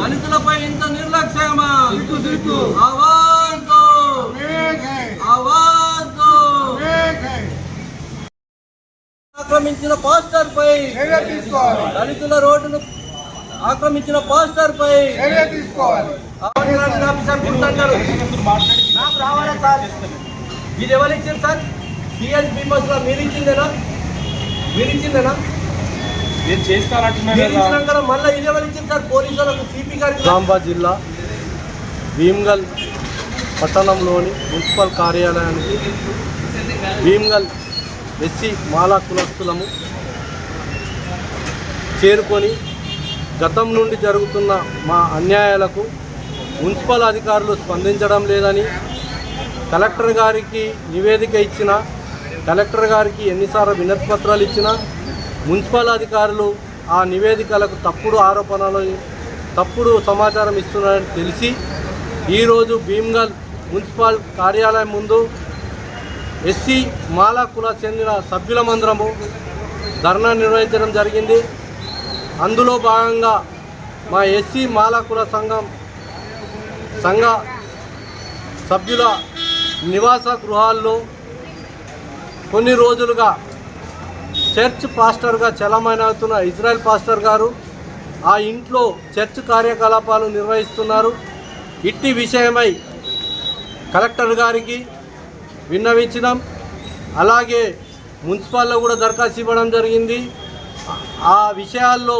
దళితులపై ఇంత నిర్లక్ష్యమా? అవాంతో. అవాంతో. ఆక్రమించిన పాస్టర్ పై దళితుల రోడ్డును ఆక్రమించిన పాస్టర్ పై నాకు రావాలా సార్? మీరు ఎవరు సార్? బిఎస్ బీమస్ మీరు ఇచ్చిందేనా? మీరు ఇచ్చిందేనా? నేను చేస్తానంటున్నాను మళ్ళీ ఇది సిపి గారికి. నిజామాబాద్ జిల్లా భీమ్గల్ పట్టణంలోని మున్సిపల్ కార్యాలయానికి భీమ్గల్ ఎస్సీ మాలా కులస్తులము చేరుకొని గతం నుండి జరుగుతున్న మా అన్యాయాలకు మున్సిపల్ అధికారులు స్పందించడం లేదని కలెక్టర్ గారికి నివేదిక ఇచ్చిన కలెక్టర్ గారికి ఎన్నిసార్లు వినతి పత్రాలు ఇచ్చినా మున్సిపల్ అధికారులు ఆ నివేదికలకు తప్పుడు ఆరోపణలు తప్పుడు సమాచారం ఇస్తున్నారని తెలిసి ఈరోజు భీమ్గల్ మున్సిపల్ కార్యాలయం ముందు ఎస్సీ మాలా కుల చెందిన సభ్యులమందరము ధర్నా నిర్వహించడం జరిగింది. అందులో భాగంగా మా ఎస్సీ మాలా కుల సంఘం సంఘ సభ్యుల నివాస గృహాల్లో కొన్ని రోజులుగా చర్చ్ పాస్టర్గా చలమైన అవుతున్న ఇజ్రాయెల్ పాస్టర్ గారు ఆ ఇంట్లో చర్చ్ కార్యకలాపాలు నిర్వహిస్తున్నారు. ఇట్టి విషయమై కలెక్టర్ గారికి విన్నవించినాం. అలాగే మున్సిపాల్లో కూడా దరఖాస్తు ఇవ్వడం జరిగింది. ఆ విషయాల్లో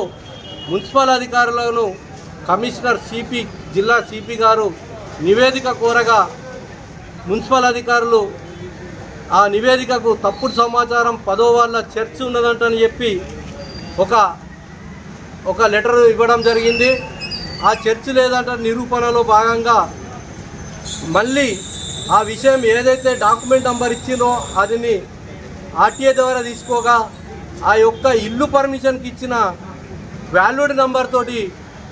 మున్సిపల్ అధికారులను కమిషనర్ సిపి జిల్లా సిపి గారు నివేదిక కోరగా మున్సిపల్ అధికారులు ఆ నివేదికకు తప్పుడు సమాచారం పదో వాళ్ళ చర్చ్ ఉన్నదంటని చెప్పి ఒక ఒక లెటర్ ఇవ్వడం జరిగింది. ఆ చర్చ్ లేదంట నిరూపణలో భాగంగా మళ్ళీ ఆ విషయం ఏదైతే డాక్యుమెంట్ నంబర్ ఇచ్చిందో అదిని ఆర్టీఏ ద్వారా తీసుకోగా ఆ యొక్క ఇల్లు పర్మిషన్కి ఇచ్చిన వాల్యూడ్ నంబర్ తోటి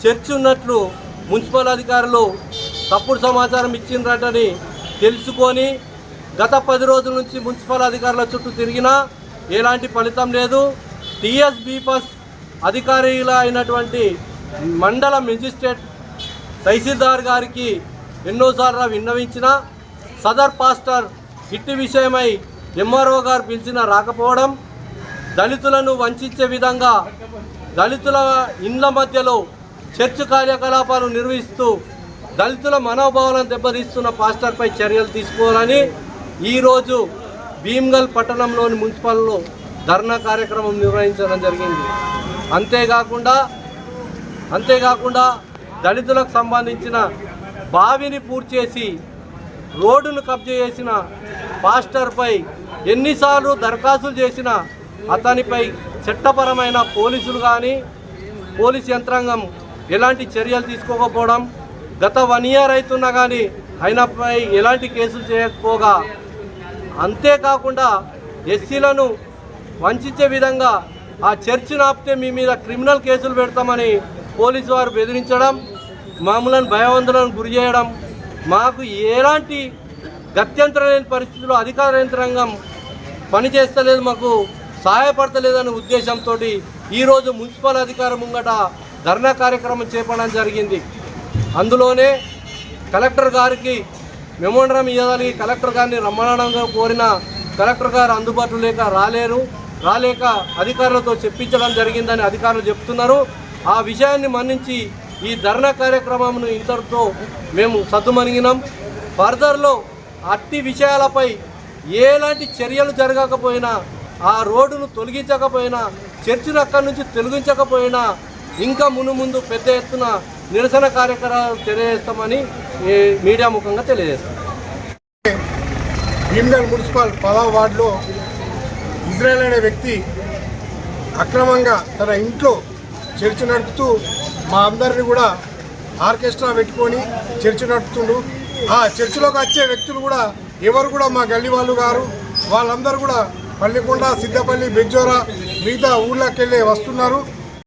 చర్చ్ ఉన్నట్లు మున్సిపల్ అధికారులు తప్పుడు సమాచారం ఇచ్చిండ్రటని తెలుసుకొని గత పది రోజుల నుంచి మున్సిపల్ అధికారుల చుట్టూ తిరిగినా ఎలాంటి ఫలితం లేదు. టిఎస్ బీపస్ అధికారుల అయినటువంటి మండల మెజిస్ట్రేట్ తహసీల్దార్ గారికి ఎన్నోసార్లు విన్నవించిన సదర్ పాస్టర్ ఇట్టి విషయమై ఎంఆర్ఓ గారు పిలిచిన రాకపోవడం దళితులను వంచే విధంగా దళితుల ఇండ్ల మధ్యలో చర్చ్ కార్యకలాపాలు నిర్వహిస్తూ దళితుల మనోభావాలను దెబ్బతీస్తున్న పాస్టర్పై చర్యలు తీసుకోవాలని ఈరోజు భీమ్గల్ పట్టణంలోని మున్సిపల్లో ధర్నా కార్యక్రమం నిర్వహించడం జరిగింది. అంతేకాకుండా అంతేకాకుండా దళితులకు సంబంధించిన బావిని పూర్తి చేసి రోడ్డును కబ్జా చేసిన పాస్టర్పై ఎన్నిసార్లు దరఖాస్తులు చేసినా అతనిపై చట్టపరమైన పోలీసులు కానీ పోలీస్ యంత్రాంగం ఎలాంటి చర్యలు తీసుకోకపోవడం గత వన్ ఇయర్ అవుతున్నా కానీ ఆయనపై ఎలాంటి కేసులు చేయకపోగా అంతేకాకుండా ఎస్సీలను వంచే విధంగా ఆ చర్చి ఆపితే మీ మీద క్రిమినల్ కేసులు పెడతామని పోలీసు వారు బెదిరించడం మామూలను భయవంతులను గురి చేయడం మాకు ఎలాంటి గత్యంతరం లేని పరిస్థితుల్లో అధికార యంత్రాంగం పనిచేస్తలేదు మాకు సహాయపడతలేదనే ఉద్దేశంతో ఈరోజు మున్సిపల్ అధికారం ముంగట ధర్నా కార్యక్రమం చేపట్టడం జరిగింది. అందులోనే కలెక్టర్ గారికి మెమోండరం ఇవ్వాలి కలెక్టర్ గారిని రమ్మనడంగా కోరిన కలెక్టర్ గారు అందుబాటులో లేక రాలేరు. రాలేక అధికారులతో చెప్పించడం జరిగిందని అధికారులు చెప్తున్నారు. ఆ విషయాన్ని మన్నించి ఈ ధర్నా కార్యక్రమంను ఇంతటితో మేము సద్దుమణిగినాం. ఫర్దర్లో అట్టి విషయాలపై ఎలాంటి చర్యలు జరగకపోయినా ఆ రోడ్డును తొలగించకపోయినా చర్చిని అక్కడి నుంచి తొలగించకపోయినా ఇంకా మును ముందు పెద్ద ఎత్తున నిరసన కార్యక్రమాలు తెలియజేస్తామని మీడియా ముఖంగా తెలియజేస్తాం. భీమ్గల్ మున్సిపల్ పదవ వార్డులో ఇజ్రాయెల్ అనే వ్యక్తి అక్రమంగా తన ఇంట్లో చర్చ నడుపుతూ మా అందరిని కూడా ఆర్కెస్ట్రా పెట్టుకొని చర్చ నడుపుతుండు. ఆ చర్చిలోకి వచ్చే వ్యక్తులు కూడా ఎవరు కూడా మా గల్లీ వాళ్ళు గారు వాళ్ళందరూ కూడా పల్లికొండ సిద్దపల్లి బెజ్జోరా మిగతా ఊళ్ళకి వెళ్ళి వస్తున్నారు.